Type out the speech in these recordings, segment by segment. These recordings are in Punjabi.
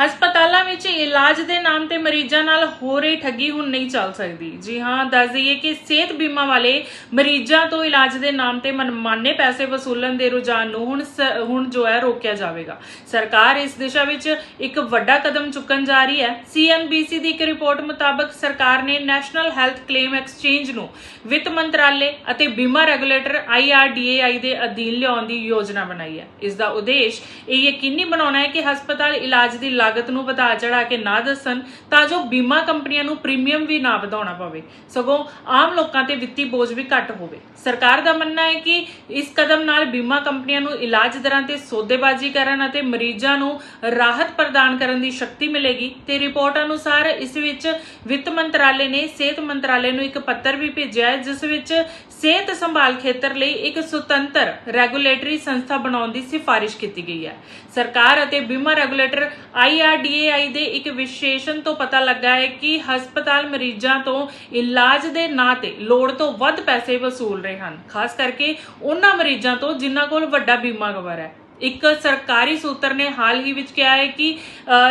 হাসপাতাল ਹਸਪਤਾਲਾਂ ਵਿੱਚ ਇਲਾਜ ਦੇ ਨਾਮ ਤੇ ਮਰੀਜ਼ਾਂ ਨਾਲ ਹੋ ਰਹੀ ਠੱਗੀ ਹੁਣ ਨਹੀਂ ਚੱਲ ਸਕਦੀ। ਜੀ ਹਾਂ, ਦੱਸ ਦਈਏ ਕਿ ਸਿਹਤ ਬੀਮਾ ਵਾਲੇ ਮਰੀਜ਼ਾਂ ਤੋਂ ਇਲਾਜ ਦੇ ਨਾਮ ਤੇ ਮਨਮਾਨੇ ਪੈਸੇ ਵਸੂਲਣ ਦੇ ਰੁਝਾਨ ਨੂੰ ਹੁਣ ਹੁਣ ਜੋ ਹੈ ਰੋਕਿਆ ਜਾਵੇਗਾ। ਸਰਕਾਰ ਇਸ ਦਿਸ਼ਾ ਵਿੱਚ ਇੱਕ ਵੱਡਾ ਕਦਮ ਚੁੱਕਣ ਜਾ ਰਹੀ ਹੈ। ਸੀਐਨਬੀਸੀ ਦੀ ਇੱਕ ਰਿਪੋਰਟ ਮੁਤਾਬਕ ਸਰਕਾਰ ਨੇ ਨੈਸ਼ਨਲ ਹੈਲਥ ਕਲੇਮ ਐਕਸਚੇਂਜ ਨੂੰ ਵਿੱਤ ਮੰਤਰਾਲੇ ਅਤੇ ਬੀਮਾ ਰੈਗੂਲੇਟਰ ਆਈਆਰਡੀਏਆਈ ਦੇ ਅਧੀਨ ਲਿਆਉਣ ਦੀ ਯੋਜਨਾ ਬਣਾਈ ਹੈ। ਇਸ ਦਾ ਉਦੇਸ਼ ਇਹ ਯਕੀਨੀ ਬਣਾਉਣਾ ਹੈ ਕਿ ਹਸਪਤਾਲ ਇਲਾਜ ਦੀ ਲਾਗਤ ਨੂੰ ਵਧਾ ਚੜਾ ਕੇ ਨਾ ਦੱਸਣ, ਤਾਂ ਜੋ ਬੀਮਾ ਕੰਪਨੀਆਂ ਨੂੰ ਪ੍ਰੀਮੀਅਮ ਵੀ ਨਾ ਵਧਾਉਣਾ ਪਵੇ। ਸਗੋਂ ਆਮ ਲੋਕਾਂ ਤੇ ਵਿੱਤੀ ਬੋਝ ਵੀ ਘੱਟ ਹੋਵੇ। ਸਰਕਾਰ ਦਾ ਮੰਨਣਾ ਹੈ ਕਿ ਇਸ ਕਦਮ ਨਾਲ ਬੀਮਾ ਕੰਪਨੀਆਂ ਨੂੰ ਇਲਾਜ ਦਰਾਂ ਤੇ ਸੌਦੇਬਾਜ਼ੀ ਕਰਨ ਅਤੇ ਮਰੀਜ਼ਾਂ ਨੂੰ ਰਾਹਤ ਪ੍ਰਦਾਨ ਕਰਨ ਦੀ ਸ਼ਕਤੀ ਮਿਲੇਗੀ। ਤੇ ਰਿਪੋਰਟ ਅਨੁਸਾਰ ਇਸ ਵਿੱਚ ਵਿੱਤ ਮੰਤਰਾਲੇ ਨੇ ਸਿਹਤ ਮੰਤਰਾਲੇ ਨੂੰ ਇੱਕ ਪੱਤਰ ਵੀ ਭੇਜਿਆ ਹੈ, ਜਿਸ ਵਿੱਚ ਸਿਹਤ ਸੰਭਾਲ ਖੇਤਰ ਲਈ ਇੱਕ ਸੁਤੰਤਰ ਰੈਗੂਲੇਟਰੀ ਸੰਸਥਾ ਬਣਾਉਣ ਦੀ ਸਿਫਾਰਿਸ਼ ਕੀਤੀ ਗਈ ਹੈ। ਸਰਕਾਰ ਅਤੇ ਬੀਮਾ ਰੈਗੂਲੇਟਰ ਆਈਆਰਡੀਏਆਈ ਦੇ ਇੱਕ ਵਿਸ਼ੇਸ਼ਣ ਤੋਂ ਪਤਾ ਲੱਗਾ ਹੈ ਕਿ ਹਸਪਤਾਲ ਮਰੀਜ਼ਾਂ ਤੋਂ ਇਲਾਜ ਦੇ ਨਾਂ ਤੇ ਲੋੜ ਤੋਂ ਵੱਧ ਪੈਸੇ ਵਸੂਲ ਰਹੇ ਹਨ। ਖਾਸ ਕਰਕੇ ਉਹਨਾਂ ਮਰੀਜ਼ਾਂ ਤੋਂ ਜਿਨ੍ਹਾਂ ਕੋਲ ਵੱਡਾ ਬੀਮਾ ਕਵਰ ਹੈ। ਇੱਕ ਸਰਕਾਰੀ ਸੂਤਰ ਨੇ ਹਾਲ ਹੀ ਵਿੱਚ ਕਿਹਾ ਹੈ ਕਿ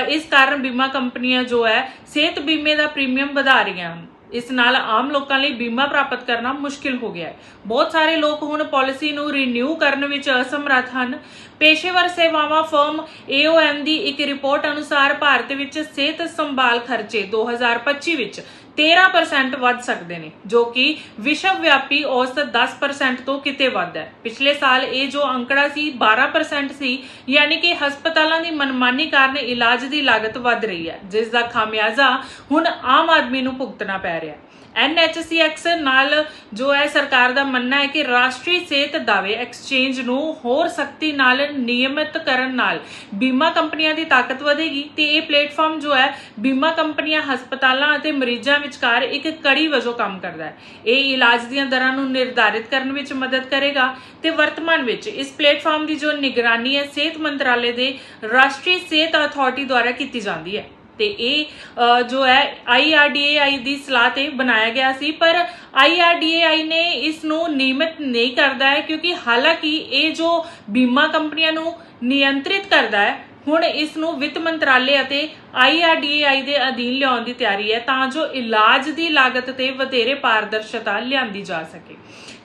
ਇਸ ਕਾਰਨ ਬੀਮਾ ਕੰਪਨੀਆਂ ਜੋ ਹੈ ਸਿਹਤ ਬੀਮੇ ਦਾ ਪ੍ਰੀਮੀਅਮ ਵਧਾ ਰਹੀਆਂ ਹਨ। ਇਸ ਨਾਲ ਆਮ ਲੋਕਾਂ ਲਈ ਬੀਮਾ ਪ੍ਰਾਪਤ ਕਰਨਾ ਮੁਸ਼ਕਿਲ ਹੋ ਗਿਆ ਹੈ। ਬਹੁਤ ਸਾਰੇ ਲੋਕ ਹੁਣ ਪਾਲਿਸੀ ਨੂੰ ਰੀਨਿਊ ਕਰਨ ਵਿੱਚ ਅਸਮਰੱਥ ਹਨ। ਪੇਸ਼ੇਵਰ ਸੇਵਾਵਾਂ ਫਰਮ AOM ਦੀ ਇੱਕ ਰਿਪੋਰਟ ਅਨੁਸਾਰ ਭਾਰਤ ਵਿੱਚ ਸਿਹਤ ਸੰਭਾਲ ਖਰਚੇ 2025 ਵਿੱਚ 13% ਵੱਧ ਸਕਦੇ ਨੇ, ਜੋ ਕਿ ਵਿਸ਼ਵ ਵਿਆਪੀ ਔਸਤ 10% ਤੋਂ ਕਿਤੇ ਵੱਧ ਹੈ। ਪਿਛਲੇ ਸਾਲ ਇਹ ਜੋ ਅੰਕੜਾ ਸੀ 12% ਸੀ, ਯਾਨੀ ਕਿ ਹਸਪਤਾਲਾਂ ਦੀ ਮਨਮਾਨੀ ਕਾਰਨ ਇਲਾਜ ਦੀ ਲਾਗਤ ਵੱਧ ਰਹੀ ਹੈ, ਜਿਸ ਦਾ ਖਾਮਿਆਜ਼ਾ ਹੁਣ ਆਮ ਆਦਮੀ ਨੂੰ ਭੁਗਤਣਾ ਪੈ ਰਿਹਾ ਹੈ। NHCX ਨਾਲ ਜੋ ਹੈ, ਸਰਕਾਰ ਦਾ ਮੰਨਣਾ ਹੈ ਕਿ ਰਾਸ਼ਟਰੀ ਸਿਹਤ ਦਾਅਵੇ ਐਕਸਚੇਂਜ ਨੂੰ ਹੋਰ ਸਖਤੀ ਨਾਲ ਨਿਯਮਿਤ ਕਰਨ ਨਾਲ ਬੀਮਾ ਕੰਪਨੀਆਂ ਦੀ ਤਾਕਤ ਵਧੇਗੀ ਤੇ ਇਹ ਪਲੇਟਫਾਰਮ ਜੋ ਹੈ, ਬੀਮਾ ਕੰਪਨੀਆਂ, ਹਸਪਤਾਲਾਂ ਅਤੇ ਮਰੀਜ਼ਾਂ ਵਿਚਕਾਰ ਇੱਕ ਕੜੀ ਵਜੋਂ ਕੰਮ ਕਰਦਾ ਹੈ। ਇਹ ਇਲਾਜ ਦੀਆਂ ਦਰਾਂ ਨੂੰ ਨਿਰਧਾਰਿਤ ਕਰਨ ਵਿੱਚ ਮਦਦ ਕਰੇਗਾ ਤੇ ਵਰਤਮਾਨ ਵਿੱਚ ਇਸ ਪਲੇਟਫਾਰਮ ਦੀ ਜੋ ਨਿਗਰਾਨੀ ਹੈ ਸਿਹਤ ਮੰਤਰਾਲੇ ਦੇ ਰਾਸ਼ਟਰੀ ਸਿਹਤ ਅਥਾਰਟੀ ਦੁਆਰਾ ਕੀਤੀ ਜਾਂਦੀ ਹੈ। ਤੇ ਇਹ ਜੋ ਹੈ IRDAI ਦੀ ਸਲਾਹ ਤੇ ਬਣਾਇਆ ਗਿਆ ਸੀ, ਪਰ IRDAI ਨੇ ਇਸ ਨੂੰ ਨਿਯਮਿਤ ਨਹੀਂ ਕਰਦਾ ਹੈ ਕਿਉਂਕਿ ਹਾਲਾਂਕਿ ਇਹ ਜੋ ਬੀਮਾ ਕੰਪਨੀਆਂ ਨੂੰ ਨਿਯੰਤਰਿਤ ਕਰਦਾ ਹੈ, ਹੁਣ ਇਸ ਨੂੰ ਵਿੱਤ ਮੰਤਰਾਲੇ ਅਤੇ IRDAI ਦੇ ਅਧੀਨ ਲਿਆਉਣ ਦੀ ਤਿਆਰੀ ਹੈ ਤਾਂ ਜੋ ਇਲਾਜ ਦੀ ਲਾਗਤ ਤੇ ਵਧੇਰੇ ਪਾਰਦਰਸ਼ਤਾ ਲਿਆਂਦੀ ਜਾ ਸਕੇ।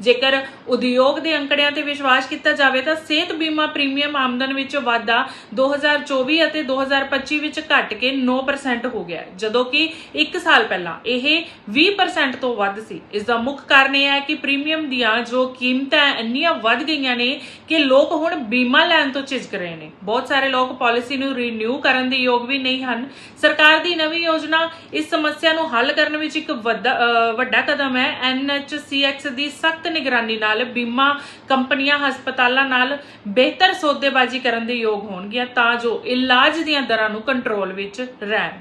ਜੇਕਰ ਉਦਯੋਗ ਦੇ ਅੰਕੜਿਆਂ ਤੇ ਵਿਸ਼ਵਾਸ ਕੀਤਾ ਜਾਵੇ ਤਾਂ ਸਿਹਤ ਬੀਮਾ ਪ੍ਰੀਮੀਅਮ ਆਮਦਨ ਵਿੱਚ ਵਾਧਾ 2024 ਅਤੇ 2025 ਵਿੱਚ ਘਟ ਕੇ 9% ਹੋ ਗਿਆ ਜਦੋਂ ਕਿ 1 ਸਾਲ ਪਹਿਲਾਂ ਇਹ 20% ਤੋਂ ਵੱਧ ਸੀ। ਇਸ ਦਾ ਮੁੱਖ ਕਾਰਨ ਇਹ ਹੈ ਕਿ ਪ੍ਰੀਮੀਅਮ ਦੀਆਂ ਜੋ ਕੀਮਤਾਂ ਇੰਨੀਆਂ ਵੱਧ ਗਈਆਂ ਨੇ ਕਿ ਲੋਕ ਹੁਣ ਬੀਮਾ ਲੈਣ ਤੋਂ ਝਿਜਕ ਰਹੇ ਨੇ। ਬਹੁਤ ਸਾਰੇ ਲੋਕ ਪਾਲਿਸੀ ਨੂੰ ਰੀਨਿਊ ਕਰਨ ਦੇ ਯੋਗ ਵੀ ਨਹੀਂ ਹਨ। ਸਰਕਾਰ ਦੀ ਨਵੀਂ ਯੋਜਨਾ ਇਸ ਸਮੱਸਿਆ ਨੂੰ ਹੱਲ ਕਰਨ ਵਿੱਚ ਇੱਕ ਵੱਡਾ ਵੱਡਾ ਕਦਮ ਹੈ। NHCX ਦੀ ਸਖਤ ਨਿਗਰਾਨੀ ਨਾਲ ਬੀਮਾ ਕੰਪਨੀਆਂ ਹਸਪਤਾਲਾਂ ਨਾਲ ਬਿਹਤਰ ਸੌਦੇਬਾਜ਼ੀ ਕਰਨ ਦੇ ਯੋਗ ਹੋਣਗੀਆਂ ਤਾਂ ਜੋ ਇਲਾਜ ਦੀਆਂ ਦਰਾਂ ਨੂੰ ਕੰਟਰੋਲ ਵਿੱਚ ਰਹਿਣ।